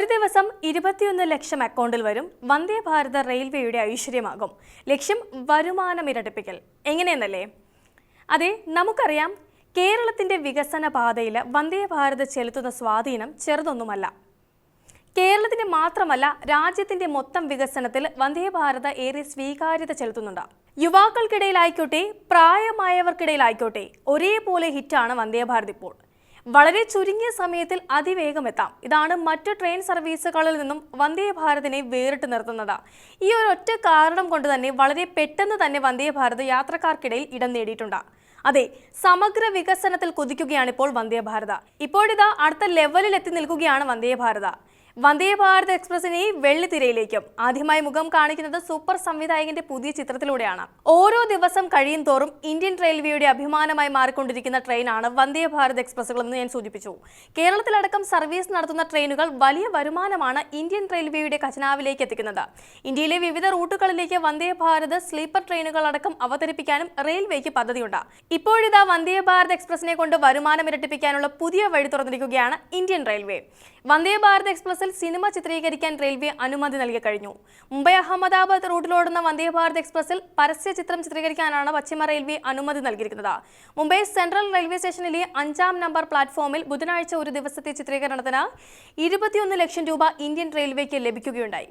ഒരു ദിവസം ഇരുപത്തിയൊന്ന് ലക്ഷം അക്കൗണ്ടിൽ വരും വന്ദേ ഭാരത റെയിൽവേയുടെ ഐശ്വര്യമാകും. ലക്ഷ്യം വരുമാനം ഇരട്ടിപ്പിക്കൽ. എങ്ങനെയെന്നല്ലേ? അതെ നമുക്കറിയാം കേരളത്തിന്റെ വികസന പാതയിൽ വന്ദേ ഭാരത് ചെലുത്തുന്ന സ്വാധീനം ചെറുതൊന്നുമല്ല. കേരളത്തിന് മാത്രമല്ല രാജ്യത്തിന്റെ മൊത്തം വികസനത്തിൽ വന്ദേ ഭാരത് ഏറെ സ്വീകാര്യത ചെലുത്തുന്നുണ്ട്. യുവാക്കൾക്കിടയിലായിക്കോട്ടെ പ്രായമായവർക്കിടയിലായിക്കോട്ടെ ഒരേപോലെ ഹിറ്റാണ് വന്ദേ ഭാരത് ഇപ്പോൾ. വളരെ ചുരുങ്ങിയ സമയത്തിൽ അതിവേഗം എത്താം. ഇതാണ് മറ്റു ട്രെയിൻ സർവീസുകളിൽ നിന്നും വന്ദേ ഭാരതിനെ വേറിട്ട് നിർത്തുന്നത്. ഈ ഒരു ഒറ്റ കാരണം കൊണ്ട് തന്നെ വളരെ പെട്ടെന്ന് തന്നെ വന്ദേ ഭാരത് യാത്രക്കാർക്കിടയിൽ ഇടം നേടിയിട്ടുണ്ട്. അതെ സമഗ്ര വികസനത്തിൽ കുതിക്കുകയാണ് ഇപ്പോൾ വന്ദേ ഭാരത. ഇപ്പോഴിതാ അടുത്ത ലെവലിൽ എത്തി നിൽക്കുകയാണ് വന്ദേ ഭാരത. വന്ദേ ഭാരത് എക്സ്പ്രസിനെ വെള്ളിത്തിരയിലേക്കും. ആദ്യമായി മുഖം കാണിക്കുന്നത് സൂപ്പർ സംവിധായകന്റെ പുതിയ ചിത്രത്തിലൂടെയാണ്. ഓരോ ദിവസം കഴിയും തോറും ഇന്ത്യൻ റെയിൽവേയുടെ അഭിമാനമായി മാറിക്കൊണ്ടിരിക്കുന്ന ട്രെയിനാണ് വന്ദേ ഭാരത് എക്സ്പ്രസുകൾ എന്ന് ഞാൻ സൂചിപ്പിച്ചു. കേരളത്തിലടക്കം സർവീസ് നടത്തുന്ന ട്രെയിനുകൾ വലിയ വരുമാനമാണ് ഇന്ത്യൻ റെയിൽവേയുടെ ഖജനാവിലേക്ക് എത്തിക്കുന്നത്. ഇന്ത്യയിലെ വിവിധ റൂട്ടുകളിലേക്ക് വന്ദേ ഭാരത് സ്ലീപ്പർ ട്രെയിനുകൾ അടക്കം അവതരിപ്പിക്കാനും റെയിൽവേക്ക് പദ്ധതിയുണ്ട്. ഇപ്പോഴിതാ വന്ദേ ഭാരത് എക്സ്പ്രസിനെ കൊണ്ട് വരുമാനം ഇരട്ടിപ്പിക്കാനുള്ള പുതിയ വഴി തുറന്നിരിക്കുകയാണ് ഇന്ത്യൻ റെയിൽവേ. വന്ദേ ഭാരത് എക്സ്പ്രസിൽ സിനിമ ചിത്രീകരിക്കാൻ റെയിൽവേ അനുമതി നൽകി കഴിഞ്ഞു. മുംബൈ അഹമ്മദാബാദ് റൂട്ടിലോടുന്ന വന്ദേ ഭാരത് എക്സ്പ്രസിൽ പരസ്യ ചിത്രം ചിത്രീകരിക്കാനാണ് പശ്ചിമ റെയിൽവേ അനുമതി നൽകിയിരിക്കുന്നത്. മുംബൈ സെൻട്രൽ റെയിൽവേ സ്റ്റേഷനിലെ അഞ്ചാം നമ്പർ പ്ലാറ്റ്ഫോമിൽ ബുധനാഴ്ച ഒരു ദിവസത്തെ ചിത്രീകരണത്തിന് ഇരുപത്തിയൊന്ന് ലക്ഷം രൂപ ഇന്ത്യൻ റെയിൽവേക്ക് ലഭിക്കുകയുണ്ടായി.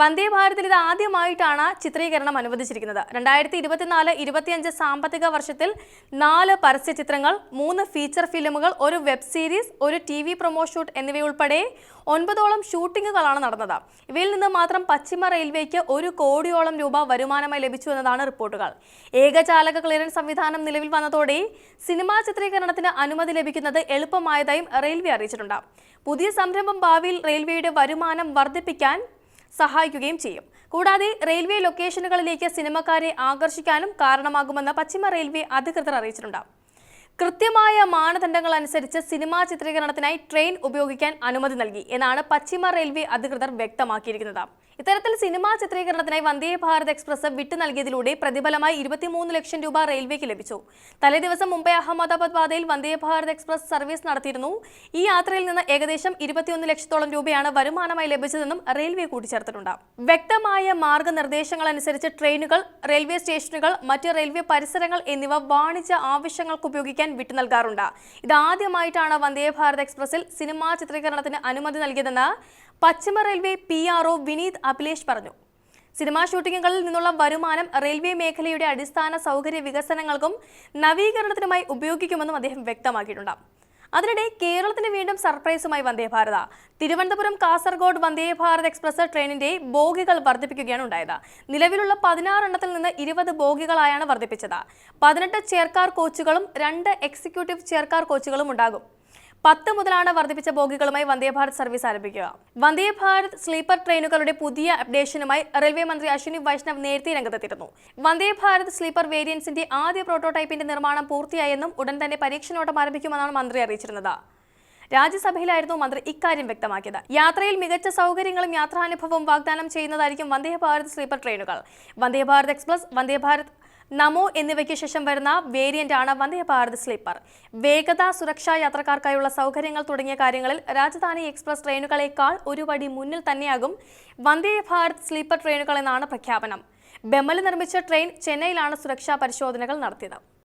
വന്ദേ ഭാരതിൽ ഇത് ആദ്യമായിട്ടാണ് ചിത്രീകരണം അനുവദിച്ചിരിക്കുന്നത്. രണ്ടായിരത്തി ഇരുപത്തിനാല് ഇരുപത്തിയഞ്ച് സാമ്പത്തിക വർഷത്തിൽ നാല് പരസ്യ ചിത്രങ്ങൾ മൂന്ന് ഫീച്ചർ ഫിലിമുകൾ ഒരു വെബ് സീരീസ് ഒരു ടി വി പ്രൊമോ ഷൂട്ട് എന്നിവയുൾപ്പെടെ ഒൻപതോളം ഷൂട്ടിങ്ങുകളാണ് നടന്നത്. ഇവയിൽ നിന്ന് മാത്രം പശ്ചിമ റെയിൽവേക്ക് ഒരു കോടിയോളം രൂപ വരുമാനമായി ലഭിച്ചു എന്നതാണ് റിപ്പോർട്ടുകൾ. ഏകജാലക ക്ലിയറൻസ് സംവിധാനം നിലവിൽ വന്നതോടെ സിനിമാ ചിത്രീകരണത്തിന് അനുമതി ലഭിക്കുന്നത് എളുപ്പമായതായും റെയിൽവേ അറിയിച്ചിട്ടുണ്ട്. പുതിയ സംരംഭം ഭാവിയിൽ റെയിൽവേയുടെ വരുമാനം വർദ്ധിപ്പിക്കാൻ സഹായിക്കുകയും ചെയ്യും. കൂടാതെ റെയിൽവേ ലൊക്കേഷനുകളിലേക്ക് സിനിമക്കാരെ ആകർഷിക്കാനും കാരണമാകുമെന്ന് പശ്ചിമ റെയിൽവേ അധികൃതർ അറിയിച്ചിട്ടുണ്ട്. കൃത്യമായ മാനദണ്ഡങ്ങൾ അനുസരിച്ച് സിനിമാ ചിത്രീകരണത്തിനായി ട്രെയിൻ ഉപയോഗിക്കാൻ അനുമതി നൽകി എന്നാണ് പശ്ചിമ റെയിൽവേ അധികൃതർ വ്യക്തമാക്കിയിരിക്കുന്നത്. ഇത്തരത്തിൽ സിനിമാ ചിത്രീകരണത്തിനായി വന്ദേ ഭാരത് എക്സ്പ്രസ് വിട്ടു നൽകിയതിലൂടെ പ്രതിഫലമായി ഇരുപത്തിമൂന്ന് ലക്ഷം രൂപ റെയിൽവേക്ക് ലഭിച്ചു. തലേദിവസം മുംബൈ അഹമ്മദാബാദ് പാതയിൽ വന്ദേ ഭാരത് എക്സ്പ്രസ് സർവീസ് നടത്തിയിരുന്നു. ഈ യാത്രയിൽ നിന്ന് ഏകദേശം ഇരുപത്തിയൊന്ന് ലക്ഷത്തോളം രൂപയാണ് വരുമാനമായി ലഭിച്ചതെന്നും റെയിൽവേ കൂട്ടിച്ചേർത്തിട്ടുണ്ട്. വ്യക്തമായ മാർഗനിർദ്ദേശങ്ങൾ അനുസരിച്ച് ട്രെയിനുകൾ റെയിൽവേ സ്റ്റേഷനുകൾ മറ്റ് റെയിൽവേ പരിസരങ്ങൾ എന്നിവ വാണിജ്യ ആവശ്യങ്ങൾക്ക് ഉപയോഗിക്കാൻ വിട്ടു നൽകാറുണ്ട്. ഇതാദ്യമായിട്ടാണ് വന്ദേ ഭാരത് എക്സ്പ്രസിൽ സിനിമാ ചിത്രീകരണത്തിന് അനുമതി നൽകിയതെന്ന് പശ്ചിമ railway P R O Vineeth Abhilesh പറഞ്ഞു. സിനിമാ ഷൂട്ടിങ്ങുകളിൽ നിന്നുള്ള വരുമാനം റെയിൽവേ മേഖലയുടെ അടിസ്ഥാന സൗകര്യ വികസനങ്ങൾക്കും നവീകരണത്തിനുമായി ഉപയോഗിക്കുമെന്നും അദ്ദേഹം വ്യക്തമാക്കിയിട്ടുണ്ട്. അതിനിടെ കേരളത്തിന് വീണ്ടും സർപ്രൈസുമായി വന്ദേ ഭാരത. തിരുവനന്തപുരം കാസർഗോഡ് വന്ദേ ഭാരത് എക്സ്പ്രസ് ട്രെയിനിന്റെ ബോഗികൾ വർദ്ധിപ്പിക്കുകയാണ് ഉണ്ടായത്. നിലവിലുള്ള പതിനാറെണ്ണത്തിൽ നിന്ന് ഇരുപത് ബോഗികളായാണ് വർദ്ധിപ്പിച്ചത്. പതിനെട്ട് ചെയർകാർ കോച്ചുകളും രണ്ട് എക്സിക്യൂട്ടീവ് ചെയർകാർ കോച്ചുകളും ഉണ്ടാകും. പത്ത് മുതലാണ് വർദ്ധിപ്പിച്ച ബോഗികളുമായി വന്ദേ ഭാരത് സർവീസ് ആരംഭിക്കുക. വന്ദേ ഭാരത് സ്ലീപ്പർ ട്രെയിനുകളുടെ പുതിയ അപ്ഡേഷനുമായി റെയിൽവേ മന്ത്രി അശ്വിനി വൈഷ്ണവ് നേരത്തെ രംഗത്തെത്തിയിരുന്നു. വന്ദേ ഭാരത് സ്ലീപ്പർ വേരിയൻസിന്റെ ആദ്യ പ്രോട്ടോടൈപ്പിന്റെ നിർമ്മാണം പൂർത്തിയായെന്നും ഉടൻ തന്നെ പരീക്ഷണോട്ടം ആരംഭിക്കുമെന്നാണ് മന്ത്രി അറിയിച്ചിരുന്നത്. രാജ്യസഭയിലായിരുന്നു മന്ത്രി ഇക്കാര്യം വ്യക്തമാക്കിയത്. യാത്രയിൽ മികച്ച സൗകര്യങ്ങളും യാത്രാനുഭവവും വാഗ്ദാനം ചെയ്യുന്നതായിരിക്കും വന്ദേ ഭാരത് സ്ലീപ്പർ ട്രെയിനുകൾ. വന്ദേ ഭാരത് എക്സ്പ്രസ് വന്ദേ ഭാരത് നമോ എന്നിവയ്ക്ക് ശേഷം വരുന്ന വേരിയന്റ് ആണ് വന്ദേ ഭാരത് സ്ലീപ്പർ. വേഗത സുരക്ഷാ യാത്രക്കാർക്കായുള്ള സൗകര്യങ്ങൾ തുടങ്ങിയ കാര്യങ്ങളിൽ രാജധാനി എക്സ്പ്രസ് ട്രെയിനുകളേക്കാൾ ഒരു പടി മുന്നിൽ തന്നെയാകും വന്ദേ ഭാരത് സ്ലീപ്പർ ട്രെയിനുകൾ എന്നാണ് പ്രഖ്യാപനം. ബെമ്മൽ നിർമ്മിച്ച ട്രെയിൻ ചെന്നൈയിലാണ് സുരക്ഷാ പരിശോധനകൾ നടത്തിയത്.